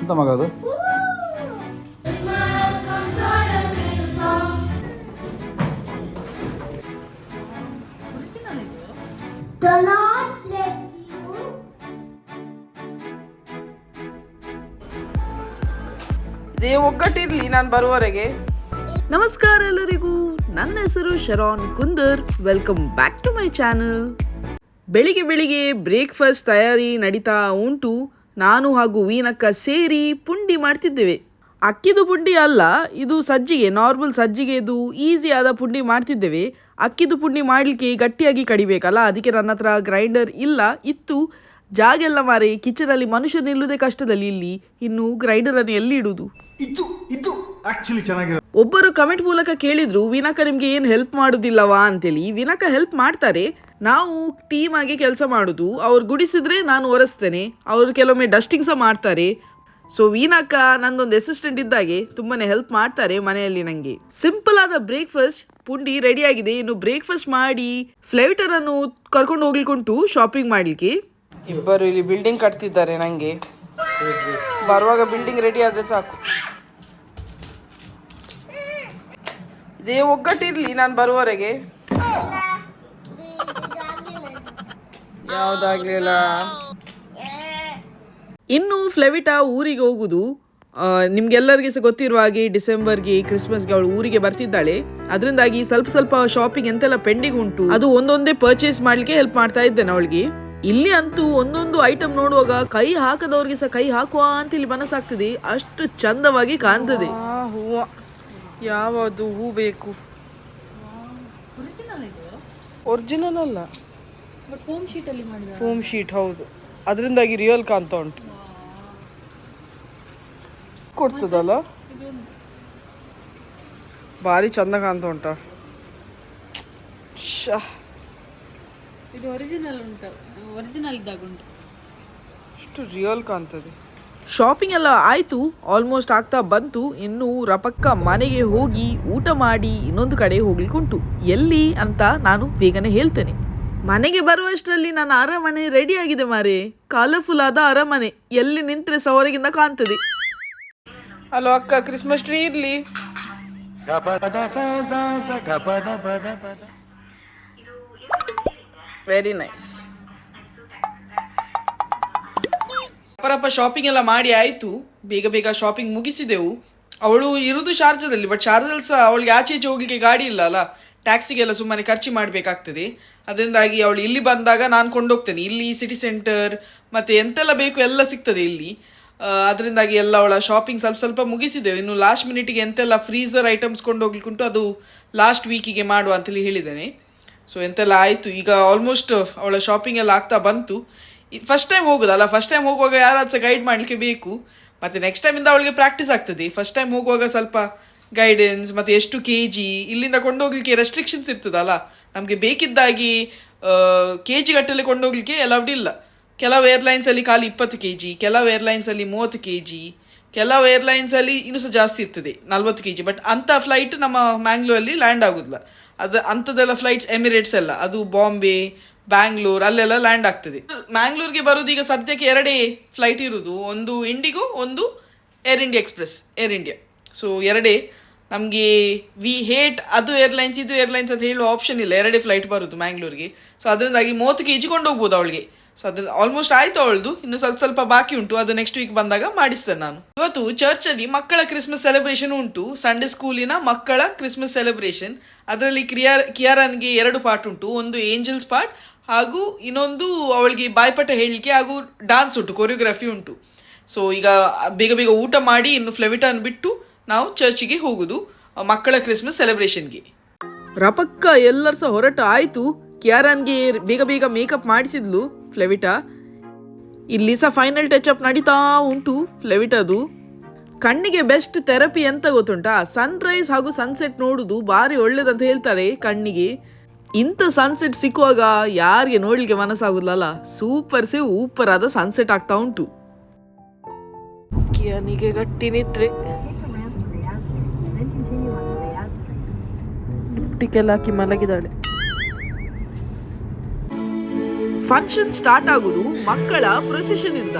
ಎಂತ ಮಗ ಅದು. ಇದೇ ಒಗ್ಗಟ್ಟಿರ್ಲಿ ನಾನು ಬರುವವರೆಗೆ. ನಮಸ್ಕಾರ ಎಲ್ಲರಿಗೂ. ನನ್ನ ಹೆಸರು Sharon Kundar. Welcome back to my channel ಬೆಳಿಗ್ಗೆ ಬೆಳಿಗ್ಗೆ ಬ್ರೇಕ್ಫಾಸ್ಟ್ ತಯಾರಿ ನಡೀತಾ ಉಂಟು. ನಾನು ಹಾಗೂ ವೀನಕ್ಕ ಸೇರಿ ಪುಂಡಿ ಮಾಡ್ತಿದ್ದೇವೆ. ಅಕ್ಕಿದು ಪುಂಡಿ ಅಲ್ಲ ಇದು ಸಜ್ಜಿಗೆ ನಾರ್ಮಲ್ ಸಜ್ಜಿಗೆದು ಈಸಿ ಆದ ಪುಂಡಿ ಮಾಡ್ತಿದ್ದೇವೆ. ಅಕ್ಕಿದು ಪುಂಡಿ ಮಾಡಲಿಕ್ಕೆ ಗಟ್ಟಿಯಾಗಿ ಕಡಿಬೇಕಲ್ಲ ಅದಕ್ಕೆ ನನ್ನ ಹತ್ರ ಗ್ರೈಂಡರ್ ಇಲ್ಲ ಇತ್ತು. ಜಾಗೆಲ್ಲ ಮಾರಿ ಕಿಚನಲ್ಲಿ ಮನುಷ್ಯ ನಿಲ್ಲುವುದೇ ಕಷ್ಟದಲ್ಲಿ ಇಲ್ಲಿ ಇನ್ನು ಗ್ರೈಂಡರನ್ನು ಎಲ್ಲಿ ಇಡುವುದು? ಇದು ಇದು ಆಕ್ಚುಲಿ ಚೆನ್ನಾಗಿರೋ ಒಬ್ಬರು ಕಮೆಂಟ್ ಮೂಲಕ ಕೇಳಿದ್ರು ವಿನಕ ನಿಮ್ಗೆ ಏನು ಹೆಲ್ಪ್ ಮಾಡುದಿಲ್ಲವಾ ಅಂತೇಳಿ. ವಿನಕ ಹೆಲ್ಪ್ ಮಾಡ್ತಾರೆ ನಾವು ಟೀಮ್ ಆಗಿ ಕೆಲಸ ಮಾಡೋದು, ಅವ್ರು ಗುಡಿಸಿದ್ರೆ ನಾನು ಒರೆಸ್ತೇನೆ, ಅವರು ಕೆಲವೊಮ್ಮೆ ಡಸ್ಟಿಂಗ್ ಸಹ ಮಾಡ್ತಾರೆ. ಸೊ ವೀನಕ್ಕ ನಂದೊಂದು ಅಸಿಸ್ಟೆಂಟ್ ಇದ್ದಾಗೆ, ತುಂಬಾನೇ ಹೆಲ್ಪ್ ಮಾಡ್ತಾರೆ ಮನೆಯಲ್ಲಿ ನಂಗೆ. ಸಿಂಪಲ್ ಆದ ಬ್ರೇಕ್ಫಾಸ್ಟ್ ಪುಂಡಿ ರೆಡಿ ಆಗಿದೆ, ಇನ್ನು ಬ್ರೇಕ್ಫಾಸ್ಟ್ ಮಾಡಿ ಫ್ಲೈಟರ್ ಅನ್ನು ಕರ್ಕೊಂಡು ಹೋಗ್ಲಿಕ್ಕುಂಟು ಶಾಪಿಂಗ್ ಮಾಡ್ಲಿಕ್ಕೆ. ಇಬ್ಬರು ಇಲ್ಲಿ ಬಿಲ್ಡಿಂಗ್ ಕಟ್ತಿದ್ದಾರೆ ನಂಗೆ. ಬರುವಾಗ ಬಿಲ್ಡಿಂಗ್ ರೆಡಿ ಆದ್ರೆ ಸಾಕು. ಇದೇ ಒಗ್ಗಟ್ಟಿರ್ಲಿ, ನಾನು ಬರುವವರೆಗೆ. ಯಾವ್ದಾಗ್ಲಿಲ್ಲ. ಇನ್ನು ಫ್ಲೆವಿಟಾ ಊರಿಗೆ ಹೋಗುದು ನಿಮ್ಗೆಲ್ಲರಿಗೆ ಸಹ ಗೊತ್ತಿರುವ ಹಾಗೆ ಡಿಸೆಂಬರ್ಗೆ ಕ್ರಿಸ್ಮಸ್ಗೆ ಅವಳು ಊರಿಗೆ ಬರ್ತಿದ್ದಾಳೆ. ಅದರಿಂದಾಗಿ ಸ್ವಲ್ಪ ಸ್ವಲ್ಪ ಶಾಪಿಂಗ್ ಎಂತೆಲ್ಲ ಪೆಂಡಿಂಗ್ ಉಂಟು. ಅದು ಒಂದೊಂದೇ ಪರ್ಚೇಸ್ ಮಾಡ್ಲಿಕ್ಕೆ ಹೆಲ್ಪ್ ಮಾಡ್ತಾ ಇದ್ದೇನೆ ಅವಳಿಗೆ. ಇಲ್ಲಿ ಅಂತೂ ಒಂದೊಂದು ಐಟಮ್ ನೋಡುವಾಗ ಕೈ ಹಾಕದವ್ರಿಗೆ ಸಹ ಕೈ ಹಾಕುವ ಅಂತ ಇಲ್ಲಿ ಮನಸ್ಸಾಗ್ತದೆ. ಅಷ್ಟು ಚಂದವಾಗಿ ಕಾಣ್ತದೆ. ಆ ಹೂವ. ಯಾವುದು ಹೂ ಬೇಕು? ಒರಿಜಿನಲ್ ಅಲ್ಲ. ಫೋಮ್ ಶೀಟ್ ಹೌದು. ಅದರಿಂದಾಗಿ ರಿಯಲ್ ಕಾಣ್ತಾ ಉಂಟು. ಕೊಡ್ತದಲ್ಲ? ಭಾರಿ ಚಂದ ಕಾಣ್ತಾ ಉಂಟ. ಇದು ಒರಿಜಿನಲ್ ಉಂಟು. ಒರಿಜಿನಲ್ ಇದ್ದಾಗ ಉಂಟು. ಎಷ್ಟು ರಿಯಲ್ ಕಾಣ್ತದೆ. ಶಾಪಿಂಗ್ ಎಲ್ಲ ಆಯ್ತು ಆಲ್ಮೋಸ್ಟ್ ಆಗ್ತಾ ಬಂತು. ಇನ್ನು ರಪಕ್ಕ ಮನೆಗೆ ಹೋಗಿ ಊಟ ಮಾಡಿ ಇನ್ನೊಂದು ಕಡೆ ಹೋಗ್ಲಿಕ್ಕುಂಟು. ಎಲ್ಲಿ ಅಂತ ನಾನು ಬೇಗನೆ ಹೇಳ್ತೇನೆ. ಮನೆಗೆ ಬರುವಷ್ಟರಲ್ಲಿ ನನ್ನ ಅರಮನೆ ರೆಡಿ ಆಗಿದೆ ಮಾರೆ. ಕಲರ್ಫುಲ್ ಆದ ಅರಮನೆ. ಎಲ್ಲಿ ನಿಂತ್ರೆ ಸಹ ಹೊರಗಿಂದ ಕಾಣ್ತದೆ. ಹಲೋ ಅಕ್ಕ ಕ್ರಿಸ್ಮಸ್ ಟ್ರೀ ಇರ್ಲಿ. ವೆರಿ ನೈಸ್ ಅಪ್ಪರಪ್ಪ ಶಾಪಿಂಗ್ ಎಲ್ಲ ಮಾಡಿ ಆಯ್ತು. ಬೇಗ ಬೇಗ ಶಾಪಿಂಗ್ ಮುಗಿಸಿದೆವು. ಅವಳು ಇರುವುದು ಶಾರ್ಜಾದಲ್ಲಿ ಬಟ್ ಶಾರ್ಜಾದಲ್ಲಿ ಸಹ ಅವಳಿಗೆ ಆಚೆ ಈಚೆ ಹೋಗ್ಲಿಕ್ಕೆ ಗಾಡಿ ಇಲ್ಲ ಅಲ್ಲ. ಟ್ಯಾಕ್ಸಿಗೆಲ್ಲ ಸುಮ್ಮನೆ ಖರ್ಚು ಮಾಡಬೇಕಾಗ್ತದೆ. ಅದರಿಂದಾಗಿ ಅವಳು ಇಲ್ಲಿ ಬಂದಾಗ ನಾನು ಕೊಂಡೋಗ್ತೇನೆ. ಇಲ್ಲಿ ಸಿಟಿ ಸೆಂಟರ್ ಮತ್ತೆ ಎಂತೆಲ್ಲ ಬೇಕು ಎಲ್ಲ ಸಿಗ್ತದೆ ಇಲ್ಲಿ. ಅದರಿಂದಾಗಿ ಎಲ್ಲ ಅವಳ ಶಾಪಿಂಗ್ ಸ್ವಲ್ಪ ಸ್ವಲ್ಪ ಮುಗಿಸಿದೆವು ಇನ್ನು ಲಾಸ್ಟ್ ಮಿನಿಟಿಗೆ ಎಂತೆಲ್ಲ ಫ್ರೀಸರ್ ಐಟಮ್ಸ್ ಕೊಂಡೋಗ್ಲಿಕ್ಕುಂಟು ಅದು ಲಾಸ್ಟ್ ವೀಕಿಗೆ ಮಾಡುವ ಅಂತೇಳಿ ಹೇಳಿದ್ದೇನೆ. ಸೊ ಎಂತೆಲ್ಲ ಆಯಿತು. ಈಗ ಆಲ್ಮೋಸ್ಟ್ ಅವಳ ಶಾಪಿಂಗ್ ಎಲ್ಲ ಆಗ್ತಾ ಬಂತು. ಫಸ್ಟ್ ಟೈಮ್ ಹೋಗೋದಲ್ಲ ಫಸ್ಟ್ ಟೈಮ್ ಹೋಗುವಾಗ ಯಾರಾದ್ರೂ ಸಹ ಗೈಡ್ ಮಾಡಲಿಕ್ಕೆ ಬೇಕು. ಮತ್ತು ನೆಕ್ಸ್ಟ್ ಟೈಮಿಂದ ಅವಳಿಗೆ ಪ್ರಾಕ್ಟೀಸ್ ಆಗ್ತದೆ. ಫಸ್ಟ್ ಟೈಮ್ ಹೋಗುವಾಗ ಸ್ವಲ್ಪ ಗೈಡೆನ್ಸ್ ಮತ್ತು ಎಷ್ಟು ಕೆ ಜಿ ಇಲ್ಲಿಂದ ಕೊಂಡೋಗ್ಲಿಕ್ಕೆ ರೆಸ್ಟ್ರಿಕ್ಷನ್ಸ್ ಇರ್ತದಲ್ಲ ನಮಗೆ ಬೇಕಿದ್ದಾಗಿ ಕೆ ಜಿ ಗಟ್ಟಲೆ ಕೊಂಡೋಗ್ಲಿಕ್ಕೆ ಅಲೌಡ್ ಇಲ್ಲ. ಕೆಲವು ಏರ್ಲೈನ್ಸಲ್ಲಿ ಖಾಲಿ ಇಪ್ಪತ್ತು ಕೆ ಜಿ ಕೆಲವು ಏರ್ಲೈನ್ಸಲ್ಲಿ ಮೂವತ್ತು ಕೆ ಜಿ ಕೆಲವು ಏರ್ಲೈನ್ಸಲ್ಲಿ ಇನ್ನೂ ಸಹ ಜಾಸ್ತಿ ಇರ್ತದೆ, ನಲ್ವತ್ತು ಕೆ ಜಿ ಬಟ್ ಅಂಥ ಫ್ಲೈಟ್ ನಮ್ಮ ಮ್ಯಾಂಗ್ಳೂರಲ್ಲಿ ಲ್ಯಾಂಡ್ ಆಗೋದಿಲ್ಲ. ಅದು ಅಂಥದ್ದೆಲ್ಲ ಫ್ಲೈಟ್ಸ್ ಎಮಿರೇಟ್ಸ್ ಎಲ್ಲ. ಅದು ಬಾಂಬೆ ಬ್ಯಾಂಗ್ಳೂರ್ ಅಲ್ಲೆಲ್ಲ ಲ್ಯಾಂಡ್ ಆಗ್ತದೆ. ಮ್ಯಾಂಗ್ಳೂರ್ಗೆ ಬರೋದು ಈಗ ಸದ್ಯಕ್ಕೆ ಎರಡೇ ಫ್ಲೈಟ್ ಇರುವುದು ಒಂದು ಇಂಡಿಗೋ ಒಂದು Air India Express Air India so ಎರಡೇ. ನಮಗೆ ವಿ ಹೇಟ್ ಅದು ಏರ್ಲೈನ್ಸ್ ಇದು ಏರ್ಲೈನ್ಸ್ ಅಂತ ಹೇಳುವ ಆಪ್ಷನ್ ಇಲ್ಲ. ಎರಡೇ ಫ್ಲೈಟ್ ಬರುದು ಮ್ಯಾಂಗ್ಳೂರಿಗೆ ಸೊ ಅದರಿಂದಾಗಿ ಮೂವತ್ತು ಕೆ ಜಿ ಕೊಂಡೋಗ್ಬೋದು ಅವಳಿಗೆ. ಸೊ ಅದು ಆಲ್ಮೋಸ್ಟ್ ಆಯ್ತು ಅವಳದು. ಇನ್ನು ಸ್ವಲ್ಪ ಸ್ವಲ್ಪ ಬಾಕಿ ಉಂಟು. ಅದು ನೆಕ್ಸ್ಟ್ ವೀಕ್ ಬಂದಾಗ ಮಾಡಿಸ್ತೇನೆ ನಾನು. ಇವತ್ತು ಚರ್ಚ್ ಅಲ್ಲಿ ಮಕ್ಕಳ ಕ್ರಿಸ್ಮಸ್ ಸೆಲೆಬ್ರೇಷನ್ ಉಂಟು. ಸಂಡೇ ಸ್ಕೂಲಿನ ಮಕ್ಕಳ ಕ್ರಿಸ್ಮಸ್ ಸೆಲೆಬ್ರೇಷನ್ ಅದರಲ್ಲಿ ಕ್ರಿಯಾರ್ ಕಿಯಾರನ್ಗೆ ಎರಡು ಪಾರ್ಟ್ ಉಂಟು. ಒಂದು ಏಂಜಲ್ಸ್ ಪಾರ್ಟ್ ಹಾಗೂ ಇನ್ನೊಂದು ಅವಳಿಗೆ ಬಾಯ್ಪಟ ಹೇಳಲಿಕ್ಕೆ ಹಾಗೂ ಡಾನ್ಸ್ ಉಂಟು ಕೊರಿಯೋಗ್ರಫಿ ಉಂಟು. ಸೊ ಈಗ ಬೇಗ ಬೇಗ ಊಟ ಮಾಡಿ, ಇನ್ನು ಫ್ಲೆವಿಟಾನ್ ಬಿಟ್ಟು ನಾವು ಚರ್ಚಿಗೆ ಹೋಗುದು ಮಕ್ಕಳ ಕ್ರಿಸ್ಮಸ್ ಸೆಲೆಬ್ರೇಷನ್ಗೆ ರಪಕ್ಕ ಎಲ್ಲರೂ ಸಹ ಹೊರಟು ಆಯ್ತು ಕ್ಯಾರನ್ಗೆ ಬೇಗ ಬೇಗ ಮೇಕಪ್ ಮಾಡಿಸಿದ್ಲು ಫ್ಲೆವಿಟಾ. ಇಲ್ಲಿ ಸಹ ಫೈನಲ್ ಟಚ್ ಅಪ್ ನಡೀತಾ ಉಂಟು ಫ್ಲೆವಿಟದು. ಕಣ್ಣಿಗೆ ಬೆಸ್ಟ್ ಥೆರಪಿ ಅಂತ ಗೊತ್ತುಂಟಾ? ಸನ್ರೈಸ್ ಹಾಗೂ ಸನ್ಸೆಟ್ ನೋಡುದು ಭಾರಿ ಒಳ್ಳೇದಂತ ಹೇಳ್ತಾರೆ ಕಣ್ಣಿಗೆ. ಇಂಥ ಸನ್ಸೆಟ್ ಸಿಕ್ಕುವಾಗ ಯಾರಿಗೆ ನೋಡ್ಲಿಕ್ಕೆ ಮನಸ್ಸಾಗುದಲ್ಲ ಸೂಪರ್ ಸೇ ಊಪರ್ ಆದ ಸನ್ಸೆಟ್ ಆಗ್ತಾ ಉಂಟು. ಕಿಯನಿಗೆ ಗಟ್ಟಿ ನಿದ್ರೆ. ಟಿಕೆಲ್ಲ ಹಾಕಿ ಮಲಗಿದಾಳೆ ಫಂಕ್ಷನ್ ಸ್ಟಾರ್ಟ್ ಆಗುದು ಮಕ್ಕಳ ಪ್ರೊಸೆಷನ್ ಇಂದ.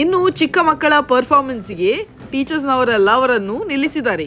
ಇನ್ನು ಚಿಕ್ಕ ಮಕ್ಕಳ ಪರ್ಫಾರ್ಮೆನ್ಸ್ಗೆ ಟೀಚರ್ಸ್ನವರೆಲ್ಲ ಅವರನ್ನು ನಿಲ್ಲಿಸಿದ್ದಾರೆ.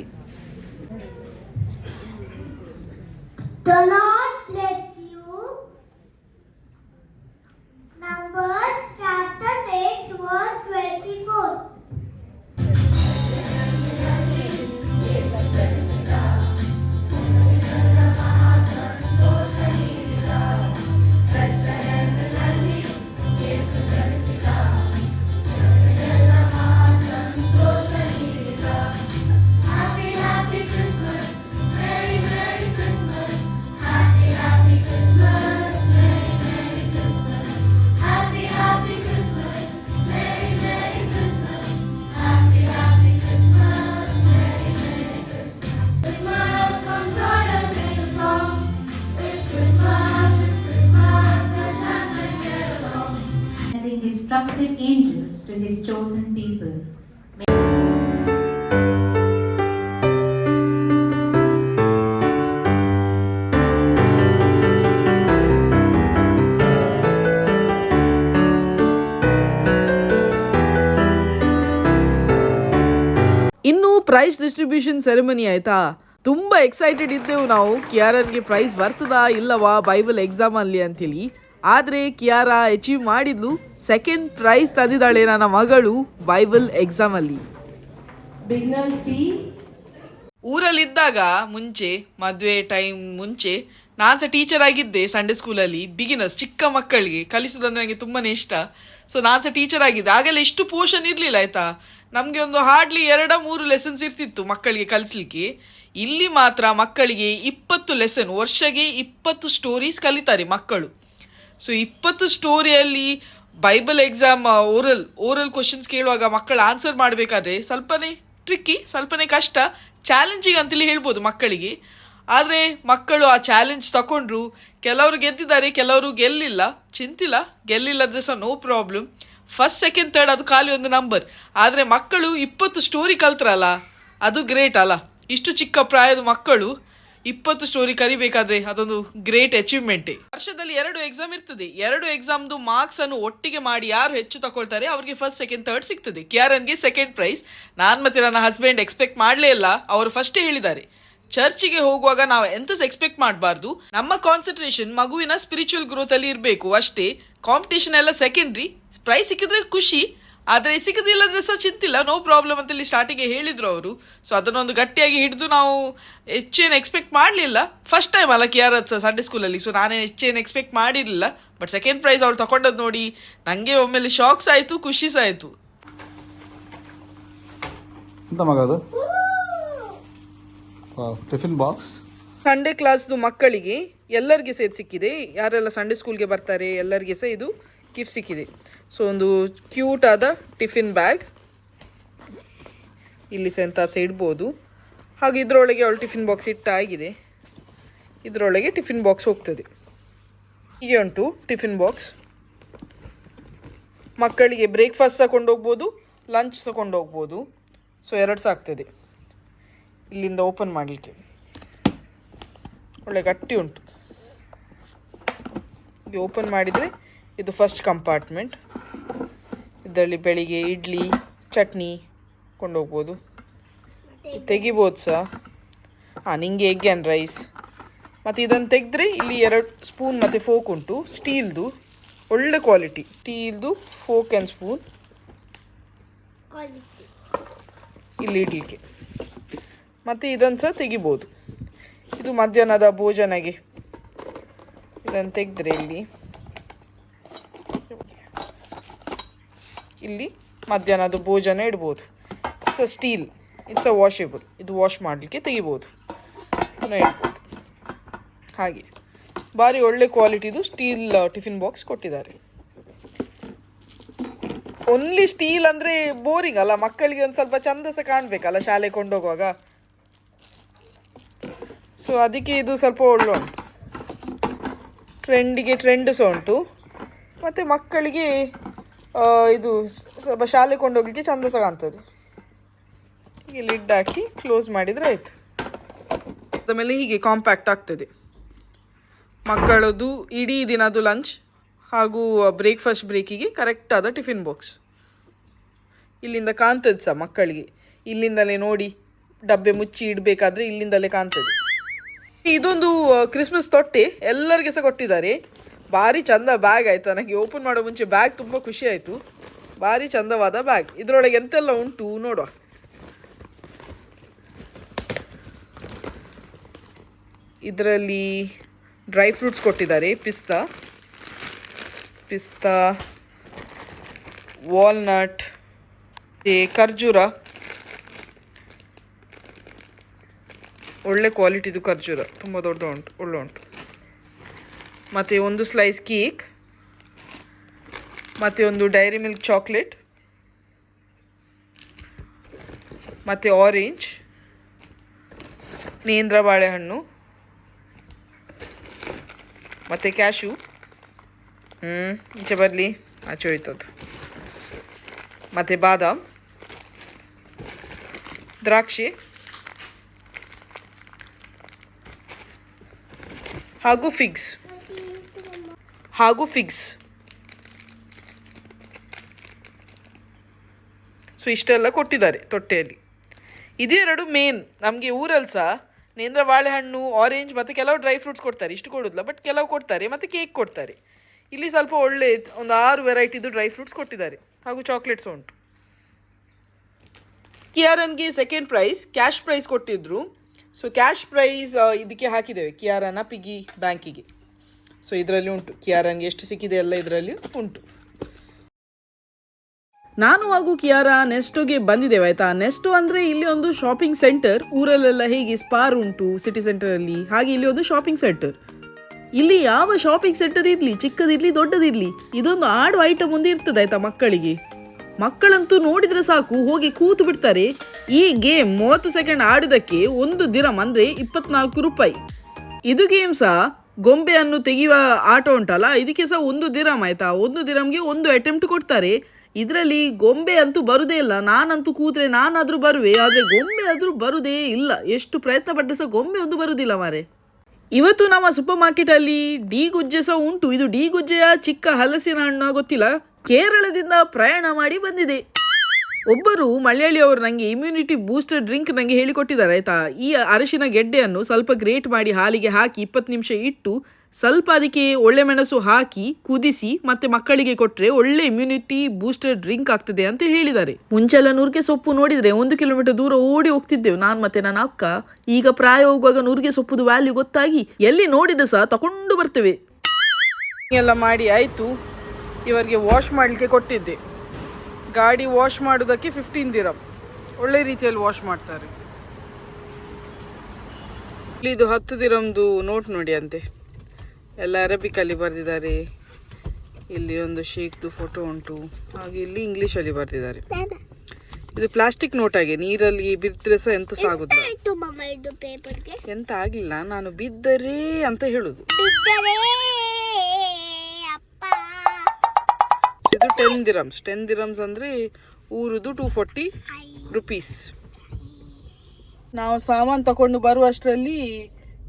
Angels to his chosen people. ಇನ್ನು ಪ್ರೈಸ್ ಡಿಸ್ಟ್ರಿಬ್ಯೂಷನ್ ಸೆರೆಮನಿ ಆಯ್ತಾ? ತುಂಬಾ ಎಕ್ಸೈಟೆಡ್ ಇದ್ದೆವು ನಾವು. ಕ್ಯಾರನ್ಗೆ ಪ್ರೈಸ್ ಬರ್ತದಾ ಇಲ್ಲವಾ ಬೈಬಲ್ ಎಕ್ಸಾಮ್ ಅಲ್ಲಿ ಅಂತೇಳಿ. ಆದ್ರೆ ಕಿಯಾರಾ ಅಚೀವ್ ಮಾಡಿದ್ಲು ಸೆಕೆಂಡ್ ಪ್ರೈಸ್ ತಂದಿದ್ದಾಳೆ ನನ್ನ ಮಗಳು ಬೈಬಲ್ ಎಕ್ಸಾಮ್ ಅಲ್ಲಿ. ಊರಲ್ಲಿದ್ದಾಗ ಮುಂಚೆ ಮದುವೆ ಟೈಮ್ ಮುಂಚೆ ನಾನು ಸಹ ಟೀಚರ್ ಆಗಿದ್ದೆ ಸಂಡೇ ಸ್ಕೂಲಲ್ಲಿ ಬಿಗಿನರ್ಸ್ ಚಿಕ್ಕ ಮಕ್ಕಳಿಗೆ ಕಲಿಸೋದಂದ್ರೆ ನನಗೆ ತುಂಬಾ ಇಷ್ಟ. ಸೊ ನಾನು ಸಹ ಟೀಚರ್ ಆಗಿದ್ದೆ. ಆಗೆಲ್ಲ ಇಷ್ಟು ಪೋರ್ಷನ್ ಇರಲಿಲ್ಲ ಆಯ್ತಾ? ನಮಗೆ ಒಂದು ಹಾರ್ಡ್ಲಿ ಎರಡ ಮೂರು ಲೆಸನ್ಸ್ ಇರ್ತಿತ್ತು ಮಕ್ಕಳಿಗೆ ಕಲಿಸ್ಲಿಕ್ಕೆ. ಇಲ್ಲಿ ಮಾತ್ರ ಮಕ್ಕಳಿಗೆ ಇಪ್ಪತ್ತು ಲೆಸನ್ ವರ್ಷಗೆ ಇಪ್ಪತ್ತು ಸ್ಟೋರೀಸ್ ಕಲಿತಾರೆ ಮಕ್ಕಳು. ಸೊ ಇಪ್ಪತ್ತು ಸ್ಟೋರಿಯಲ್ಲಿ Bible exam oral oral questions ಕೇಳುವಾಗ ಮಕ್ಕಳು ಆನ್ಸರ್ ಮಾಡಬೇಕಾದ್ರೆ ಸ್ವಲ್ಪನೇ ಟ್ರಿಕ್ಕಿ ಸ್ವಲ್ಪನೇ ಕಷ್ಟ ಚಾಲೆಂಜಿಂಗ್ ಅಂತೇಳಿ ಹೇಳ್ಬೋದು ಮಕ್ಕಳಿಗೆ. ಆದರೆ ಮಕ್ಕಳು ಆ ಚಾಲೆಂಜ್ ತಗೊಂಡ್ರು ಕೆಲವರು ಗೆದ್ದಿದ್ದಾರೆ, ಕೆಲವರು ಗೆಲ್ಲಿಲ್ಲ, ಚಿಂತಿಲ್ಲ, ಗೆಲ್ಲಿಲ್ಲದ್ರೆ ಸಹ no problem first second third ಅದು ಖಾಲಿ ಒಂದು ನಂಬರ್ ಆದರೆ ಮಕ್ಕಳು ಇಪ್ಪತ್ತು ಸ್ಟೋರಿ ಕಲ್ತ್ರಲ್ಲ, ಅದು ಗ್ರೇಟ್ ಅಲ್ಲ. ಇಷ್ಟು ಚಿಕ್ಕ ಪ್ರಾಯದ ಮಕ್ಕಳು ಇಪ್ಪತ್ತು ಸ್ಟೋರಿ ಕರಿಬೇಕಾದ್ರೆ ಅದೊಂದು ಗ್ರೇಟ್ ಅಚೀವ್ಮೆಂಟೇ ವರ್ಷದಲ್ಲಿ ಎರಡು ಎಕ್ಸಾಮ್ ಇರ್ತದೆ. ಎರಡು ಎಕ್ಸಾಮ್ದು ಮಾರ್ಕ್ಸ್ ಅನ್ನು ಒಟ್ಟಿಗೆ ಮಾಡಿ ಯಾರು ಹೆಚ್ಚು ತಗೊಳ್ತಾರೆ ಅವರಿಗೆ ಫಸ್ಟ್ ಸೆಕೆಂಡ್ ಥರ್ಡ್ ಸಿಗ್ತದೆ. ಕಿಯಾರನ್ಗೆ ಸೆಕೆಂಡ್ ಪ್ರೈಸ್ ನಾನು ಮತ್ತೆ ನನ್ನ ಹಸ್ಬೆಂಡ್ ಎಕ್ಸ್ಪೆಕ್ಟ್ ಮಾಡಲೇ ಇಲ್ಲ. ಅವರು ಫಸ್ಟ್ ಹೇಳಿದ್ದಾರೆ. ಚರ್ಚಿಗೆ ಹೋಗುವಾಗ ನಾವು ಎಂತ ಎಕ್ಸ್ಪೆಕ್ಟ್ ಮಾಡಬಾರ್ದು? ನಮ್ಮ ಕಾನ್ಸಂಟ್ರೇಷನ್ ಮಗುವಿನ ಸ್ಪಿರಿಚುವಲ್ ಗ್ರೋತ್ ಅಲ್ಲಿ ಇರಬೇಕು ಅಷ್ಟೇ. ಕಾಂಪಿಟೇಷನ್ ಎಲ್ಲ ಸೆಕೆಂಡ್ರಿ ಪ್ರೈಸ್ ಸಿಕ್ಕಿದ್ರೆ ಖುಷಿ. ಆದರೆ ಸಿಗದಿಲ್ಲದ್ರೆ ಸಹ ಚಿಂತಿಲ್ಲ. ನೋ ಪ್ರಾಬ್ಲಮ್ ಅಂತ ಇಲ್ಲಿ ಸ್ಟಾರ್ಟಿಗೆ ಹೇಳಿದ್ರು ಅವರು. ಸೊ ಅದನ್ನೊಂದು ಗಟ್ಟಿಯಾಗಿ ಹಿಡಿದು ನಾವು ಹೆಚ್ಚೇನು ಎಕ್ಸ್ಪೆಕ್ಟ್ ಮಾಡಲಿಲ್ಲ. ಫಸ್ಟ್ ಟೈಮ್ ಅಲ್ಲ ಸಹ ಸಂಡೇ ಸ್ಕೂಲಲ್ಲಿ ಸೊ ನಾನೇ ಹೆಚ್ಚೇನು ಎಕ್ಸ್ಪೆಕ್ಟ್ ಮಾಡಿರಲಿಲ್ಲ. ಬಟ್ ಸೆಕೆಂಡ್ ಪ್ರೈಸ್ ಅವ್ರು ತಗೊಂಡದ್ದು ನೋಡಿ ನನಗೆ ಒಮ್ಮೆಲೆ ಶಾಕ್ಸ್ ಆಯಿತು ಖುಷಿ ಸಹ ಆಯಿತು ಟಿಫಿನ್ ಬಾಕ್ಸ್ ಸಂಡೇ ಕ್ಲಾಸ್ದು ಮಕ್ಕಳಿಗೆ ಎಲ್ಲರಿಗೆ ಸಹ ಇದು ಸಿಕ್ಕಿದೆ. ಯಾರೆಲ್ಲ ಸಂಡೇ ಸ್ಕೂಲ್ಗೆ ಬರ್ತಾರೆ ಎಲ್ಲರಿಗೆ ಸಹ ಇದು ಗಿಫ್ಟ್ ಸಿಕ್ಕಿದೆ. ಸೊ ಒಂದು ಕ್ಯೂಟ್ ಆದ ಟಿಫಿನ್ ಬ್ಯಾಗ್. ಇಲ್ಲಿ ಸಹ ಇಡ್ಬೋದು. ಹಾಗೆ ಇದರೊಳಗೆ ಅವಳು ಟಿಫಿನ್ ಬಾಕ್ಸ್ ಇಟ್ಟಾಗಿದೆ ಇದರೊಳಗೆ ಟಿಫಿನ್ ಬಾಕ್ಸ್ ಹೋಗ್ತದೆ. ಹೀಗೆ ಉಂಟು ಟಿಫಿನ್ ಬಾಕ್ಸ್. ಮಕ್ಕಳಿಗೆ ಬ್ರೇಕ್ಫಾಸ್ಟ್ ಸಹ ಲಂಚ್ ಸಹ ಸೊ ಎರಡು ಸಾಕ್ತದೆ ಇಲ್ಲಿಂದ ಓಪನ್ ಮಾಡಲಿಕ್ಕೆ. ಒಳ್ಳೆ ಗಟ್ಟಿ ಉಂಟು. ಓಪನ್ ಮಾಡಿದರೆ ಇದು ಫಸ್ಟ್ ಕಂಪಾರ್ಟ್ಮೆಂಟ್ ಇದರಲ್ಲಿ ಬೆಳಿಗ್ಗೆ ಇಡ್ಲಿ ಚಟ್ನಿ ಕೊಂಡೋಗ್ಬೋದು. ತೆಗಿಬೋದು ಸಹ ಹಾಂ ನಿಂಗೆ ಎಗ್ ಆ್ಯಂಡ್ ರೈಸ್ ಮತ್ತು ಇದನ್ನು ತೆಗೆದ್ರೆ ಇಲ್ಲಿ ಎರಡು ಸ್ಪೂನ್ ಮತ್ತು ಫೋಕ್ ಉಂಟು. ಸ್ಟೀಲ್ದು ಒಳ್ಳೆ ಕ್ವಾಲಿಟಿ ಸ್ಟೀಲ್ದು ಫೋಕ್ ಆ್ಯಂಡ್ ಸ್ಪೂನ್. ಇಲ್ಲಿ ಇಡಲಿಕ್ಕೆ. ಮತ್ತು ಇದನ್ನು ಸಹ ತೆಗಿಬೋದು. ಇದು ಮಧ್ಯಾಹ್ನದ ಭೋಜನಗೆ. ಇದನ್ನು ತೆಗೆದ್ರೆ ಇಲ್ಲಿ. ಇಲ್ಲಿ ಮಧ್ಯಾಹ್ನದ ಭೋಜನ ಇಡ್ಬೋದು. It's a steel it's a washable ಇದು ವಾಶ್ ಮಾಡಲಿಕ್ಕೆ ತೆಗಿಬೋದು. ಪುನಃ ಇಡ್ಬೋದು. ಹಾಗೆ. ಭಾರಿ ಒಳ್ಳೆ ಕ್ವಾಲಿಟಿದು ಸ್ಟೀಲ್ ಟಿಫಿನ್ ಬಾಕ್ಸ್ ಕೊಟ್ಟಿದ್ದಾರೆ. ಓನ್ಲಿ ಸ್ಟೀಲ್ ಅಂದರೆ ಬೋರಿಂಗ್ ಅಲ್ಲ. ಮಕ್ಕಳಿಗೆ ಒಂದು ಸ್ವಲ್ಪ ಚಂದ ಸಹ ಕಾಣಬೇಕಲ್ಲ ಶಾಲೆ ಕೊಂಡೋಗುವಾಗ. ಸೊ ಅದಕ್ಕೆ ಇದು ಸ್ವಲ್ಪ ಒಳ್ಳೆ ಉಂಟು. ಟ್ರೆಂಡಿಗೆ ಟ್ರೆಂಡ್ ಸಹ ಉಂಟು. ಮತ್ತು ಮಕ್ಕಳಿಗೆ ಇದು ಸ್ವಲ್ಪ ಶಾಲೆ ಕೊಂಡೋಗ್ಲಿಕ್ಕೆ ಚಂದ ಸಹ ಕಾಣ್ತದೆ. ಹೀಗೆ ಲಿಡ್ ಹಾಕಿ ಕ್ಲೋಸ್ ಮಾಡಿದರೆ ಆಯಿತು. ಆಮೇಲೆ ಹೀಗೆ ಕಾಂಪ್ಯಾಕ್ಟ್ ಆಗ್ತದೆ. ಮಕ್ಕಳದು ಇಡೀ ದಿನದ್ದು ಲಂಚ್ ಹಾಗೂ ಬ್ರೇಕ್ಫಾಸ್ಟ್ ಬ್ರೇಕಿಗೆ ಕರೆಕ್ಟಾದ ಟಿಫಿನ್ ಬಾಕ್ಸ್ ಇಲ್ಲಿಂದ ಕಾಣ್ತದೆ ಸಹ ಮಕ್ಕಳಿಗೆ. ಇಲ್ಲಿಂದಲೇ ನೋಡಿ, ಡಬ್ಬೆ ಮುಚ್ಚಿ ಇಡಬೇಕಾದ್ರೆ ಇಲ್ಲಿಂದಲೇ ಕಾಣ್ತದೆ. ಇದೊಂದು ಕ್ರಿಸ್ಮಸ್ ತೊಟ್ಟೆ ಎಲ್ಲರಿಗೆ ಸಹ ಕೊಟ್ಟಿದ್ದಾರೆ. ಭಾರಿ ಚಂದ ಬ್ಯಾಗ್ ಆಯಿತಾ? ನನಗೆ ಓಪನ್ ಮಾಡೋ ಮುಂಚೆ ಬ್ಯಾಗ್ ತುಂಬ ಖುಷಿ ಆಯಿತು. ಭಾರಿ ಚಂದವಾದ ಬ್ಯಾಗ್ ಇದರೊಳಗೆ ಎಂತೆಲ್ಲ ಉಂಟು ನೋಡುವ. ಇದರಲ್ಲಿ ಡ್ರೈ ಫ್ರೂಟ್ಸ್ ಕೊಟ್ಟಿದ್ದಾರೆ. ಪಿಸ್ತಾ ಪಿಸ್ತಾ ವಾಲ್ನಟ್ ಖರ್ಜೂರ. ಒಳ್ಳೆ ಕ್ವಾಲಿಟಿದು ಖರ್ಜೂರ. ತುಂಬ ದೊಡ್ಡ ಉಂಟು, ಒಳ್ಳೆ ಉಂಟು. ಮತ್ತು ಒಂದು ಸ್ಲೈಸ್ ಕೇಕ್ ಮತ್ತು ಒಂದು ಡೈರಿ ಮಿಲ್ಕ್ ಚಾಕ್ಲೇಟ್ ಮತ್ತು ಆರೆಂಜ್ ನೇಂದ್ರ ಬಾಳೆಹಣ್ಣು, ಮತ್ತು ಕ್ಯಾಶು ಹ್ಞೂ ಈಚೆ ಬರಲಿ, ಆಚೆ ಹೋಯ್ತದು ಮತ್ತು ಬಾದಾಮ್, ದ್ರಾಕ್ಷಿ, ಹಾಗೂ ಫಿಗ್ಸ್ ಹಾಗೂ ಫಿಗ್ಸ್ ಸೊ ಇಷ್ಟೆಲ್ಲ ಕೊಟ್ಟಿದ್ದಾರೆ ತೊಟ್ಟೆಯಲ್ಲಿ. ಇದೆರಡು ಮೇನ್ ನಮಗೆ ಊರಲ್ಲಿ ಸಹ ನೇಂದ್ರ ಬಾಳೆಹಣ್ಣು ಆರೆಂಜ್ ಮತ್ತು ಕೆಲವು ಡ್ರೈ ಫ್ರೂಟ್ಸ್ ಕೊಡ್ತಾರೆ. ಇಷ್ಟು ಕೊಡೋದಿಲ್ಲ ಬಟ್ ಕೆಲವು ಕೊಡ್ತಾರೆ ಮತ್ತು ಕೇಕ್ ಕೊಡ್ತಾರೆ. ಇಲ್ಲಿ ಸ್ವಲ್ಪ ಒಳ್ಳೆ ಒಂದು ಆರು ವೆರೈಟಿದು ಡ್ರೈ ಫ್ರೂಟ್ಸ್ ಕೊಟ್ಟಿದ್ದಾರೆ. ಹಾಗೂ ಚಾಕ್ಲೇಟ್ಸ್ ಉಂಟು. ಕಿಯಾರನ್ಗೆ ಸೆಕೆಂಡ್ ಪ್ರೈಸ್ ಕ್ಯಾಶ್ ಪ್ರೈಸ್ ಕೊಟ್ಟಿದ್ದರು ಸೊ ಕ್ಯಾಶ್ ಪ್ರೈಸ್ ಇದಕ್ಕೆ ಹಾಕಿದ್ದೇವೆ. ಕಿಯಾರನ ಪಿಗಿ ಬ್ಯಾಂಕಿಗೆ. ಸೊ ಇದರಲ್ಲಿ ಉಂಟು. ಕಿಯಾರನ್ಗೆ ಎಷ್ಟು ಸಿಕ್ಕಿದೆ ಎಲ್ಲ ಇದರಲ್ಲಿ ಉಂಟು. ನಾನು ಹಾಗೂ ಕಿಯಾರ ನೆಸ್ಟೋಗೆ ಬಂದಿದ್ದೇವೆ, ಆಯ್ತಾ? ನೆಸ್ಟೋ ಅಂದ್ರೆ ಇಲ್ಲಿ ಒಂದು ಶಾಪಿಂಗ್ ಸೆಂಟರ್ ಊರಲ್ಲೆಲ್ಲ ಹೇಗೆ ಸ್ಪಾರ್ ಉಂಟು ಸಿಟಿ ಸೆಂಟರ್ ಅಲ್ಲಿ, ಹಾಗೆ ಇಲ್ಲಿ ಒಂದು ಶಾಪಿಂಗ್ ಸೆಂಟರ್ ಇಲ್ಲಿ ಯಾವ ಶಾಪಿಂಗ್ ಸೆಂಟರ್ ಇರ್ಲಿ, ಚಿಕ್ಕದಿರ್ಲಿ, ದೊಡ್ಡದಿರಲಿ, ಇದೊಂದು ಆಡುವ ಐಟಮ್ ಒಂದು ಇರ್ತದೆ, ಆಯ್ತಾ, ಮಕ್ಕಳಿಗೆ. ಮಕ್ಕಳಂತೂ ನೋಡಿದ್ರೆ ಸಾಕು, ಹೋಗಿ ಕೂತು ಬಿಡ್ತಾರೆ. ಈ ಗೇಮ್ ಮೂವತ್ತು ಸೆಕೆಂಡ್ ಆಡಿದಕ್ಕೆ ಒಂದು ದಿನ ಅಂದ್ರೆ ಇಪ್ಪತ್ನಾಲ್ಕು ರೂಪಾಯಿ. ಇದು ಗೇಮ್ ಸಹ ಗೊಂಬೆಯನ್ನು ತೆಗೆಯುವ ಆಟ ಉಂಟಲ್ಲ, ಇದಕ್ಕೆ ಸಹ ಒಂದು ದಿರಾಮ್ ಆಯ್ತಾ? ಒಂದು ದಿರಾಮ್ಗೆ ಒಂದು ಅಟೆಂಪ್ಟ್ ಕೊಡ್ತಾರೆ. ಇದರಲ್ಲಿ ಗೊಂಬೆ ಅಂತೂ ಬರುದೇ ಇಲ್ಲ. ನಾನಂತೂ ಕೂತ್ರೆ ನಾನಾದರೂ ಬರುವೆ, ಆದ್ರೆ ಗೊಂಬೆ ಆದ್ರೂ ಬರುದೇ ಇಲ್ಲ. ಎಷ್ಟು ಪ್ರಯತ್ನ ಪಟ್ಟರೆ ಸಹ ಗೊಂಬೆ ಒಂದು ಬರುವುದಿಲ್ಲ ಮಾರೆ. ಇವತ್ತು ನಮ್ಮ ಸೂಪರ್ ಮಾರ್ಕೆಟ್ ಅಲ್ಲಿ ಡಿ ಗುಜ್ಜೆ ಸಹ ಉಂಟು. ಇದು ಡಿ ಗುಜ್ಜೆಯ ಚಿಕ್ಕ ಹಲಸಿನ ಹಣ್ಣು ಗೊತ್ತಿಲ್ಲ? ಕೇರಳದಿಂದ ಪ್ರಯಾಣ ಮಾಡಿ ಬಂದಿದೆ. ಒಬ್ಬರು ಮಲಯಾಳಿಯವರು ನನಗೆ ಇಮ್ಯುನಿಟಿ ಬೂಸ್ಟರ್ ಡ್ರಿಂಕ್ ನನಗೆ ಹೇಳಿಕೊಟ್ಟಿದ್ದಾರೆ ಆಯ್ತಾ? ಈ ಅರಿಶಿನ ಗೆಡ್ಡೆಯನ್ನು ಸ್ವಲ್ಪ ಗ್ರೇಟ್ ಮಾಡಿ ಹಾಲಿಗೆ ಹಾಕಿ ಇಪ್ಪತ್ತು ನಿಮಿಷ ಇಟ್ಟು ಸ್ವಲ್ಪ ಅದಕ್ಕೆ ಒಳ್ಳೆ ಮೆಣಸು ಹಾಕಿ ಕುದಿಸಿ ಮತ್ತೆ ಮಕ್ಕಳಿಗೆ ಕೊಟ್ಟರೆ ಒಳ್ಳೆ ಇಮ್ಯುನಿಟಿ ಬೂಸ್ಟರ್ ಡ್ರಿಂಕ್ ಆಗ್ತದೆ ಅಂತ ಹೇಳಿದ್ದಾರೆ. ಮುಂಚೆಲ್ಲ ನೂರ್ಗೆ ಸೊಪ್ಪು ನೋಡಿದ್ರೆ ಒಂದು ಕಿಲೋಮೀಟರ್ ದೂರ ಓಡಿ ಹೋಗ್ತಿದ್ದೆವು. ನಾನು ಮತ್ತೆ ನನ್ನ ಅಕ್ಕ, ಈಗ ಪ್ರಾಯ ಹೋಗುವಾಗ ನೂರ್ಗೆ ಸೊಪ್ಪುದು ವ್ಯಾಲ್ಯೂ ಗೊತ್ತಾಗಿ ಎಲ್ಲಿ ನೋಡಿದ್ರೆ ಸಹ ತಕೊಂಡು ಬರ್ತೇವೆ. ಎಲ್ಲ ಮಾಡಿ ಆಯಿತು, ಇವರಿಗೆ ವಾಶ್ ಮಾಡಲಿಕ್ಕೆ ಕೊಟ್ಟಿದ್ದೆ. ಗಾಡಿ ವಾಶ್ ಮಾಡೋದಕ್ಕೆ ಫಿಫ್ಟೀನ್ ದಿರಮ್ ಒಳ್ಳೆ ರೀತಿಯಲ್ಲಿ ವಾಶ್ ಮಾಡ್ತಾರೆ. ಇಲ್ಲಿ ಇದು ಹತ್ತು ದಿರಮ್ದು ನೋಟ್ ನೋಡಿ ಅಂತೆ ಎಲ್ಲ ಅರಬಿಕಲ್ಲಿ ಬರೆದಿದ್ದಾರೆ. ಇಲ್ಲಿ ಒಂದು ಶೇಕ್ದು ಫೋಟೋ ಉಂಟು. ಹಾಗೆ ಇಲ್ಲಿ ಇಂಗ್ಲೀಷಲ್ಲಿ ಬರೆದಿದ್ದಾರೆ. ಇದು ಪ್ಲಾಸ್ಟಿಕ್ ನೋಟ್ ಆಗಿ ನೀರಲ್ಲಿ ಬಿದ್ದರೆ ಸಹ ಎಂತ ಪೇಪರ್ಗೆ ಎಂತ ಆಗಿಲ್ಲ. ನಾನು ಬಿದ್ದರೆ ಅಂತ ಹೇಳುದು. ಇದು ಟೆನ್ ದಿರಮ್ಸ್ ಟೆನ್ ದಿರಮ್ಸ್ ಅಂದರೆ ಊರುದು ಟೂ ಫೋರ್ಟಿ ರುಪೀಸ್ ನಾವು ಸಾಮಾನು ತಗೊಂಡು ಬರುವಷ್ಟರಲ್ಲಿ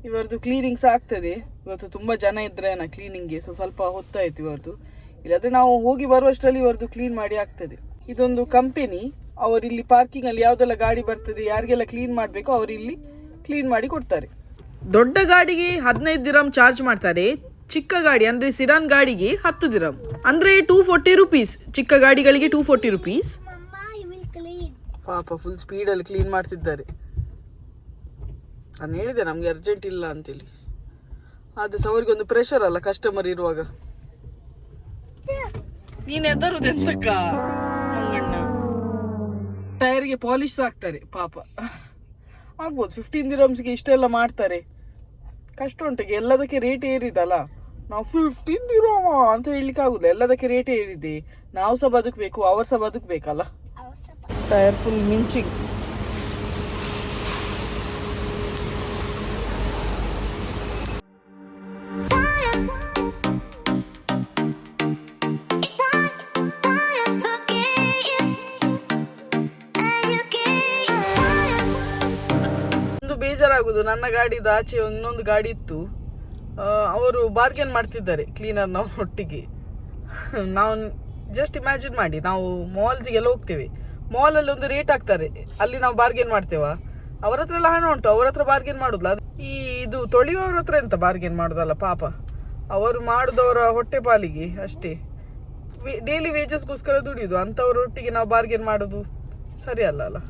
ಇವರದು ಕ್ಲೀನಿಂಗ್ಸ್ ಆಗ್ತದೆ. ಇವತ್ತು ತುಂಬ ಜನ ಇದ್ರೆ ನಾ ಕ್ಲೀನಿಂಗ್ಗೆ ಸೊ ಸ್ವಲ್ಪ ಹೊತ್ತಾಯ್ತು ಇವರದು. ಇಲ್ಲಾದರೆ ನಾವು ಹೋಗಿ ಬರುವಷ್ಟರಲ್ಲಿ ಇವರದು ಕ್ಲೀನ್ ಮಾಡಿ ಆಗ್ತದೆ. ಇದೊಂದು ಕಂಪೆನಿ ಅವರಿಲ್ಲಿ ಪಾರ್ಕಿಂಗಲ್ಲಿ ಯಾವುದೆಲ್ಲ ಗಾಡಿ ಬರ್ತದೆ, ಯಾರಿಗೆಲ್ಲ ಕ್ಲೀನ್ ಮಾಡಬೇಕು ಅವರಿಲ್ಲಿ ಕ್ಲೀನ್ ಮಾಡಿ ಕೊಡ್ತಾರೆ. ದೊಡ್ಡ ಗಾಡಿಗೆ ಹದಿನೈದು ದಿರಮ್ ಚಾರ್ಜ್ ಮಾಡ್ತಾರೆ. ಚಿಕ್ಕ ಗಾಡಿ, ಅಂದ್ರೆ ಸಿಡಾನ್ ಗಾಡಿಗೆ ಹತ್ತು ದಿರಂ. ಅಂದ್ರೆ ಟೂ ಫೋರ್ಟಿ ರುಪೀಸ್ ಚಿಕ್ಕ ಗಾಡಿಗಳಿಗೆ ಟೂ ಫೋರ್ಟಿ ರುಪೀಸ್ ಪಾಪ ಫುಲ್ ಸ್ಪೀಡಲ್ಲಿ ಕ್ಲೀನ್ ಮಾಡ್ತಿದ್ದಾರೆ. ನಾನು ಹೇಳಿದೆ, ನಮಗೆ ಅರ್ಜೆಂಟ್ ಇಲ್ಲ ಅಂತೇಳಿ. ಅದು ಸಹ ಅವ್ರಿಗೊಂದು ಪ್ರೆಷರ್ ಅಲ್ಲ ಕಸ್ಟಮರ್ ಇರುವಾಗ. ನೀನು ಎಂತಕ್ಕ, ಮಂಗಣ್ಣ? ಟೈರ್ಗೆ ಪಾಲಿಶ್ ಹಾಕ್ತಾರೆ, ಪಾಪ. ಆಗ್ಬೋದು ಫಿಫ್ಟೀನ್ ದಿರಮ್ಸ್ಗೆ ಇಷ್ಟೆಲ್ಲ ಮಾಡ್ತಾರೆ. ಕಷ್ಟ ಉಂಟಿಗೆ ಎಲ್ಲದಕ್ಕೆ ರೇಟ್ ಏರಿದಲ್ಲ. ನಾವು ಫಿಫ್ಟೀನ್ ದಿರಮ ಅಂತ ಹೇಳಲಿಕ್ಕೆ ಆಗುದಿಲ್ಲ. ಎಲ್ಲದಕ್ಕೆ ರೇಟ್ ಏರಿದೆ ನಾವು ಸಹ ಬದುಕಬೇಕು, ಅವ್ರು ಸಹ ಬದುಕಬೇಕಲ್ಲ? Tyre full ಮಿಂಚಿಂಗ್ ಬೇಜಾರಾಗುದು. ನನ್ನ ಗಾಡಿದ ಆಚೆ ಇನ್ನೊಂದು ಗಾಡಿ ಇತ್ತು. ಅವರು ಬಾರ್ಗೇನ್ ಮಾಡ್ತಿದ್ದಾರೆ ಕ್ಲೀನರ್ ನಾವು ಒಟ್ಟಿಗೆ. ನಾವು ಜಸ್ಟ್ ಇಮ್ಯಾಜಿನ್ ಮಾಡಿ, ನಾವು ಮಾಲ್ಸಿಗೆಲ್ಲ ಹೋಗ್ತೇವೆ. ಮಾಲಲ್ಲಿ ಒಂದು ರೇಟ್ ಹಾಕ್ತಾರೆ, ಅಲ್ಲಿ ನಾವು ಬಾರ್ಗೇನ್ ಮಾಡ್ತೇವಾ? ಅವ್ರ ಹತ್ರ ಎಲ್ಲ ಹಣ ಉಂಟು, ಅವ್ರ ಹತ್ರ ಬಾರ್ಗೇನ್ ಮಾಡುದಿಲ್ಲ. ಈ ಇದು ತೊಳೆಯುವವ್ರ ಹತ್ರ ಎಂತ ಬಾರ್ಗೇನ್ ಮಾಡೋದಲ್ಲ ಪಾಪ? ಅವರು ಮಾಡಿದವರ ಹೊಟ್ಟೆ ಪಾಲಿಗೆ ಅಷ್ಟೇ. ಡೈಲಿ ವೇಜಸ್ಗೋಸ್ಕರ ದುಡಿಯುದು ಅಂಥವ್ರೊಟ್ಟಿಗೆ ನಾವು ಬಾರ್ಗೇನ್ ಮಾಡೋದು ಸರಿ ಅಲ್ಲ ಅಲ್ಲ.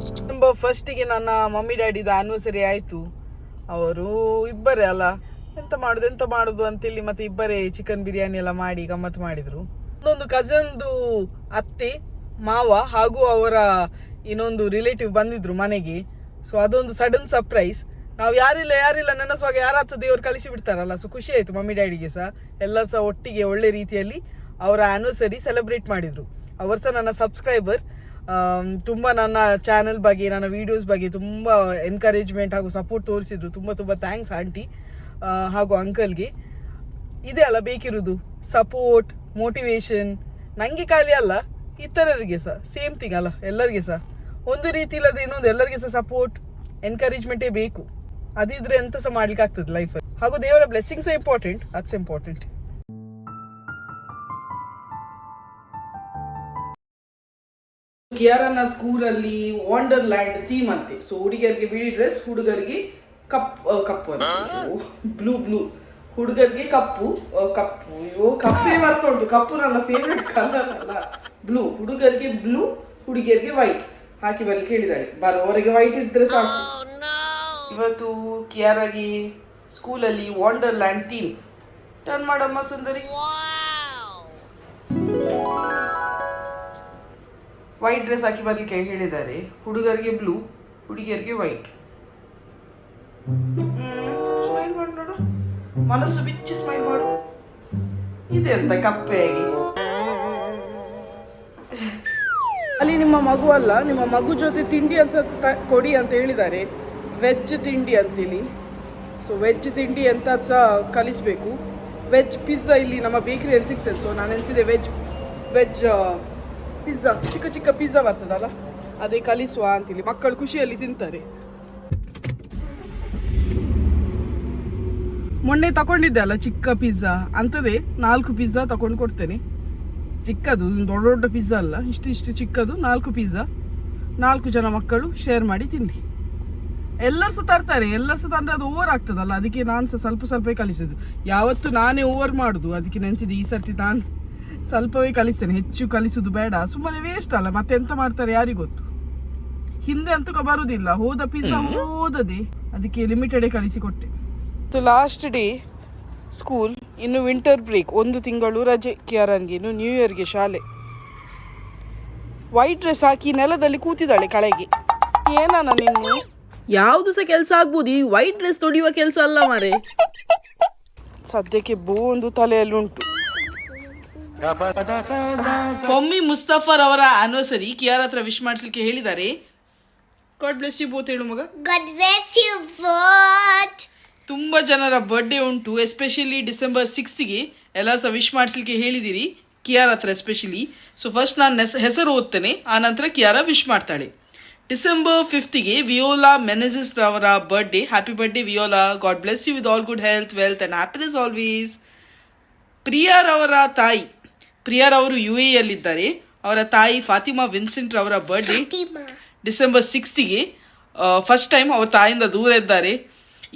ಡಿಸೆಂಬರ್ ಫಸ್ಟಿಗೆ ನನ್ನ ಮಮ್ಮಿ ಡ್ಯಾಡಿದ ಆನಿವರ್ಸರಿ ಆಯಿತು. ಅವರು ಇಬ್ಬರೇ ಅಲ್ಲ? ಎಂತ ಮಾಡುದು ಎಂತ ಮಾಡುದು ಅಂತೇಳಿ ಮತ್ತೆ ಇಬ್ಬರೇ ಚಿಕನ್ ಬಿರಿಯಾನಿ ಎಲ್ಲ ಮಾಡಿ ಗಮ್ಮತ್ ಮಾಡಿದ್ರು. ಇನ್ನೊಂದು ಕಸನ್ದು ಅತ್ತೆ, ಮಾವ ಹಾಗೂ ಅವರ ಇನ್ನೊಂದು ರಿಲೇಟಿವ್ ಬಂದಿದ್ರು ಮನೆಗೆ. ಸೊ ಅದೊಂದು ಸಡನ್ ಸರ್ಪ್ರೈಸ್ ನಾವು ಯಾರಿಲ್ಲ ಯಾರಿಲ್ಲ ನನ್ನ ಸ್ವಾಗ ಯಾರ ದೇವರು ದೇವ್ರು ಕಲಿಸಿ ಬಿಡ್ತಾರಲ್ಲ? ಸೊ ಖುಷಿ ಆಯ್ತು ಮಮ್ಮಿ ಡ್ಯಾಡಿಗೆ ಸಹ. ಎಲ್ಲರೂ ಸಹ ಒಟ್ಟಿಗೆ ಒಳ್ಳೆ ರೀತಿಯಲ್ಲಿ ಅವರ ಆನಿವರ್ಸರಿ ಸೆಲೆಬ್ರೇಟ್ ಮಾಡಿದ್ರು. ಅವರು ಸಹ ನನ್ನ ಸಬ್ಸ್ಕ್ರೈಬರ್ ತುಂಬ ನನ್ನ ಚಾನೆಲ್ ಬಗ್ಗೆ, ನನ್ನ ವೀಡಿಯೋಸ್ ಬಗ್ಗೆ ತುಂಬ ಎನ್ಕರೇಜ್ಮೆಂಟ್ ಹಾಗೂ ಸಪೋರ್ಟ್ ತೋರಿಸಿದ್ರು. ತುಂಬ ತುಂಬ ಥ್ಯಾಂಕ್ಸ್ ಆಂಟಿ ಹಾಗೂ ಅಂಕಲ್ಗೆ ಇದೆ ಅಲ್ಲ, ಬೇಕಿರೋದು. ಸಪೋರ್ಟ್ ಮೋಟಿವೇಶನ್ ನನಗೆ ಖಾಲಿ ಅಲ್ಲ, ಇತರರಿಗೆ ಸಹ. ಸೇಮ್ ಥಿಂಗ್ ಅಲ್ಲ, ಎಲ್ಲರಿಗೆ ಸಹ. ಒಂದು ರೀತಿ ಇಲ್ಲದ್ರೆ ಇನ್ನೊಂದು ಎಲ್ಲರಿಗೆ ಸಹ ಸಪೋರ್ಟ್ ಎನ್ಕರೇಜ್ಮೆಂಟೇ ಬೇಕು. ಅದಿದ್ರೆ ಎಂತ ಸಹ ಮಾಡ್ಲಿಕ್ಕೆ ಆಗ್ತದೆ ಲೈಫಲ್ಲಿ ಹಾಗೂ ದೇವರ ಬ್ಲೆಸ್ಸಿಂಗ್ಸ್ ಇಂಪಾರ್ಟೆಂಟ್ ಅಟ್ಸ್ ಇಂಪಾರ್ಟೆಂಟ್ ಕಿಯಾರನ ಸ್ಕೂಲಲ್ಲಿ ವಾಂಡರ್ ಲ್ಯಾಂಡ್ ಥೀಮ್ ಅಂತೆ. ಸೊ ಹುಡುಗರಿಗೆ ಬಿಳಿ ಡ್ರೆಸ್ ಹುಡುಗರಿಗೆ ಕಪ್ ಕಪ್ಪು ಅಂತ. ಬ್ಲೂ ಬ್ಲೂ ಹುಡುಗರಿಗೆ ಕಪ್ಪು ಕಪ್ಪು. ಅಯ್ಯೋ ಕಪ್ಪೇ ಬರ್ತಾ ಉಂಟು. ಕಪ್ಪು ನನ್ನ ಫೇವ್ರೆಟ್ ಕಲರ್ ಅಲ್ಲ. ಬ್ಲೂ ಹುಡುಗರಿಗೆ ಬ್ಲೂ ಹುಡುಗಿಯರಿಗೆ ವೈಟ್ ಹಾಕಿ ಬರ್ಲಿ ಕೇಳಿದಾಳೆ ಬರೋವರೆಗೆ ವೈಟ್ ಇದ್ರೆ ಸಾಕು. ಇವತ್ತು ಕಿಯಾರಾಗಿ ಸ್ಕೂಲಲ್ಲಿ ವಾಂಡರ್ ಲ್ಯಾಂಡ್ ಥೀಮ್ ಟರ್ನ್ ಮಾಡಮ್ಮ ಸುಂದರಿ. ವೈಟ್ ಡ್ರೆಸ್ ಹಾಕಿ ಬರ್ಲಿಕ್ಕೆ ಹೇಳಿದ್ದಾರೆ. ಹುಡುಗರಿಗೆ ಬ್ಲೂ ಹುಡುಗಿಯರಿಗೆ ವೈಟ್ ಸ್ಮೈಲ್ ಮಾಡಿ ನೋಡು. ಮನಸ್ಸು ಬಿಚ್ಚಿ ಸ್ಮೈಲ್ ಮಾಡು. ಇದೆ ಅಂತ ಕಪ್ಪೆಯಾಗಿ. ಅಲ್ಲಿ ನಿಮ್ಮ ಮಗು ಅಲ್ಲ, ನಿಮ್ಮ ಮಗು ಜೊತೆ ತಿಂಡಿ ಅಂತ ಕೊಡಿ ಅಂತ ಹೇಳಿದ್ದಾರೆ. ವೆಜ್ ತಿಂಡಿ ಅಂತೇಳಿ ಸೊ ವೆಜ್ ತಿಂಡಿ ಅಂತ ಸಹ ಕಲಿಸ್ಬೇಕು. ವೆಜ್ ಪಿಜ್ಜಾ ಇಲ್ಲಿ ನಮ್ಮ ಬೇಕ್ರಿಯಲ್ಲಿ ಸಿಗ್ತದೆ. ಸೊ ನಾನು ಅನಿಸಿದೆ ವೆಜ್ ವೆಜ್ ಪಿಜ್ಜಾ ಚಿಕ್ಕ ಚಿಕ್ಕ ಪಿಜ್ಜಾ ಬರ್ತದಲ್ಲ, ಅದೇ ಕಲಿಸುವ ಅಂತೇಳಿ ಮಕ್ಕಳು ಖುಷಿಯಲ್ಲಿ ತಿಂತಾರೆ. ಮೊನ್ನೆ ತಗೊಂಡಿದ್ದೆ ಅಲ್ಲ ಚಿಕ್ಕ ಪಿಜ್ಜಾ ಅಂಥದ್ದೇ ನಾಲ್ಕು ಪಿಜ್ಜಾ ತಗೊಂಡು ಕೊಡ್ತೇನೆ. ಚಿಕ್ಕದು ದೊಡ್ಡ ದೊಡ್ಡ ಪಿಜ್ಜಾ ಅಲ್ಲ, ಇಷ್ಟು ಇಷ್ಟು ಚಿಕ್ಕದು, ನಾಲ್ಕು ಪಿಜ್ಜಾ ನಾಲ್ಕು ಜನ ಮಕ್ಕಳು ಶೇರ್ ಮಾಡಿ ತಿನ್ನಿ ಎಲ್ಲರೂ ಸಹ ತರ್ತಾರೆ ಎಲ್ಲರೂ ಸಹ ತಂದರೆ ಅದು ಓವರ್ ಆಗ್ತದಲ್ಲ, ಅದಕ್ಕೆ ನಾನು ಸಹ ಸ್ವಲ್ಪ ಸ್ವಲ್ಪ ಕಲಿಸೋದು. ಯಾವತ್ತು ನಾನೇ ಓವರ್ ಮಾಡೋದು, ಅದಕ್ಕೆ ನೆನೆಸಿದೆ ಈ ಸರ್ತಿ ನಾನು. ಸ್ವಲ್ಪವೇ ಕಲಿಸ್ತೇನೆ ಹೆಚ್ಚು ಕಲಿಸುದು ಬೇಡ. ಸುಮ್ಮನೆ ವೇಸ್ಟ್ ಅಲ್ಲ ಮತ್ತೆ ಎಂತ ಮಾಡ್ತಾರೆ ಯಾರಿಗೂ ಗೊತ್ತು? ಹಿಂದೆ ಅಂತೂ ಬರುದಿಲ್ಲ ಹೋದ ಪಿಜ್ಜಾ ಹೋದದೆ ಅದಕ್ಕೆ ಲಿಮಿಟೆಡೇ ಕಲಿಸಿಕೊಟ್ಟೆ. ಲಾಸ್ಟ್ ಡೇ ಸ್ಕೂಲ್ ಇನ್ನು ವಿಂಟರ್ ಬ್ರೇಕ್ ಒಂದು ತಿಂಗಳು ರಜೆ ಕಿಯಾರನ್ಗೆ ಇನ್ನು ನ್ಯೂ ಇಯರ್ಗೆ ಶಾಲೆ. ವೈಟ್ ಡ್ರೆಸ್ ಹಾಕಿ ನೆಲದಲ್ಲಿ ಕೂತಿದ್ದಾಳೆ ಕಳೆಗೆ. ಏನಾನ ನಿನ್ನ? ಯಾವುದು ಸಹ ಕೆಲಸ ಆಗ್ಬೋದು ಈ ವೈಟ್ ಡ್ರೆಸ್ ತೊಡಿಯುವ ಕೆಲಸ ಅಲ್ಲ ಮಾರೆ. ಸದ್ಯಕ್ಕೆ ಬೋ ಒಂದು ತಲೆಯಲ್ಲಿ ಉಂಟು ಮಮ್ಮಿ ಮುಸ್ತಫರ್ ಅವರ ಆನಿವರ್ಸರಿ ಕಿಯಾರ್ ಹತ್ರ ವಿಶ್ ಮಾಡಿಸ್ಲಿಕ್ಕೆ ಹೇಳಿದ್ದಾರೆ ಗಾಡ್ ಬ್ಲೆಸ್ ಯು ಬೋತ್ ಹೇಳು ಮಗ. God bless you both. ತುಂಬ ಜನರ ಬರ್ಡೇ ಉಂಟು ಎಸ್ಪೆಷಲಿ ಡಿಸೆಂಬರ್ ಸಿಕ್ಸ್ತಿಗೆ ಎಲ್ಲ ಸಹ ವಿಶ್ ಮಾಡಿಸ್ಲಿಕ್ಕೆ ಹೇಳಿದ್ದೀರಿ ಕಿಯಾರ ಹತ್ರ ಎಸ್ಪೆಷಲಿ ಸೊ ಫಸ್ಟ್ ನಾನು ಹೆಸರು ಓದ್ತೇನೆ ಆ ನಂತರ ಕಿಯಾರ ವಿಶ್ ಮಾಡ್ತಾಳೆ. ಡಿಸೆಂಬರ್ ಫಿಫ್ತಿಗೆ ವಿಯೋಲಾ ಮೆನೆಸಿಸ್ ಅವರ birthday happy birthday Viola God bless you with all good health wealth and happiness always ಪ್ರಿಯಾರವರ ತಾಯಿ. ಪ್ರಿಯಾರವರು ಯು ಎಲ್ಲಿದ್ದಾರೆ ಅವರ ತಾಯಿ ಫಾತಿಮಾ ವಿನ್ಸೆಂಟ್ ಅವರ ಬರ್ಡೇ. ಡಿಸೆಂಬರ್ ಸಿಕ್ಸ್ತಿಗೆ ಫಸ್ಟ್ ಟೈಮ್ ಅವ್ರ ತಾಯಿಂದ ದೂರ ಇದ್ದಾರೆ.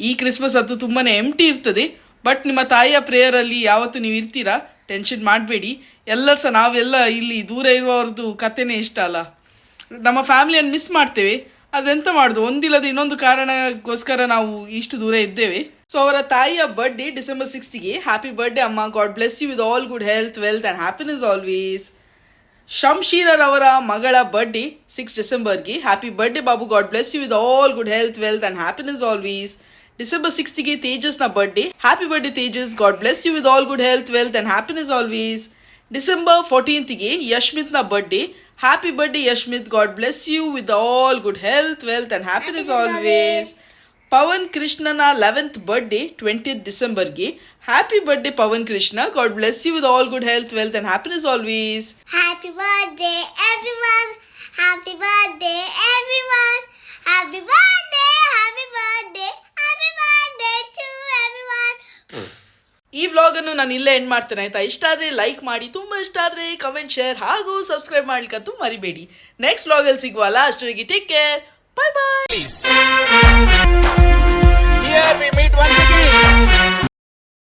ಈ ಕ್ರಿಸ್ಮಸ್ ಅದು ತುಂಬಾ ಎಂಟಿ ಇರ್ತದೆ. ಬಟ್ ನಿಮ್ಮ ತಾಯಿಯ ಪ್ರೇಯರಲ್ಲಿ ಯಾವತ್ತು ನೀವು ಇರ್ತೀರಾ? ಟೆನ್ಷನ್ ಮಾಡಬೇಡಿ. ಎಲ್ಲರೂ ಸಹ ನಾವೆಲ್ಲ ಇಲ್ಲಿ ದೂರ ಇರುವವ್ರದ್ದು ಕಥೆನೇ ಇಷ್ಟ ಅಲ್ಲ. ನಮ್ಮ ಫ್ಯಾಮಿಲಿಯನ್ನು ಮಿಸ್ ಮಾಡ್ತೇವೆ. ಅದೆಂತ ಮಾಡೋದು? ಒಂದಿಲ್ಲದ ಇನ್ನೊಂದು ಕಾರಣಕ್ಕೋಸ್ಕರ ನಾವು ಇಷ್ಟು ದೂರ ಇದ್ದೇವೆ. ಸೊ ಅವರ ತಾಯಿಯ ಬರ್ಡೇ ಡಿಸೆಂಬರ್ ಸಿಕ್ಸ್ತಿಗೆ ಹ್ಯಾಪಿ ಬರ್ಡೇ ಅಮ್ಮ God bless you with all good health wealth and happiness always ಶಂಶೀರರ್ ಅವರ ಮಗಳ ಬರ್ಡೇ ಸಿಕ್ಸ್ ಡಿಸೆಂಬರ್ಗೆ happy birthday Babu God bless you with all good health wealth and happiness always December ಸಿಕ್ಸ್ತಿಗೆ ತೇಜಸ್ನ birthday happy birthday Tejas God bless you with all good health wealth and happiness always December ಫೋರ್ಟೀನ್ತ್ಗೆ ಯಶ್ಮಿತ್ನ birthday happy birthday Yashmith God bless you with all good health wealth and happiness always Pavan ಕೃಷ್ಣನ eleventh birthday twentieth ಡಿಸೆಂಬರ್ಗೆ happy birthday Pavan Krishna. God bless you with all good health wealth and happiness always happy birthday everyone happy birthday everyone happy birthday happy birthday happy birthday to everyone ಈ vlog ಅನ್ನು ನಾನು ಇಲ್ಲೇ end ಮಾಡ್ತೇನೆ ಆಯ್ತಾ? ಇಷ್ಟ ಆದ್ರೆ like ಮಾಡಿ ತುಂಬಾ ಇಷ್ಟ ಆದ್ರೆ ಕಮೆಂಟ್ ಶೇರ್ ಹಾಗೂ ಸಬ್ಸ್ಕ್ರೈಬ್ ಮಾಡ್ಲಿಕ್ಕಂತೂ ಮರಿಬೇಡಿ. ನೆಕ್ಸ್ಟ್ ವ್ಲಾಗ್ ಅಲ್ಲಿ ಸಿಗುವಲ್ಲ. ಅಷ್ಟರಿಗೆ take care Bye bye. Please. Here we meet once again.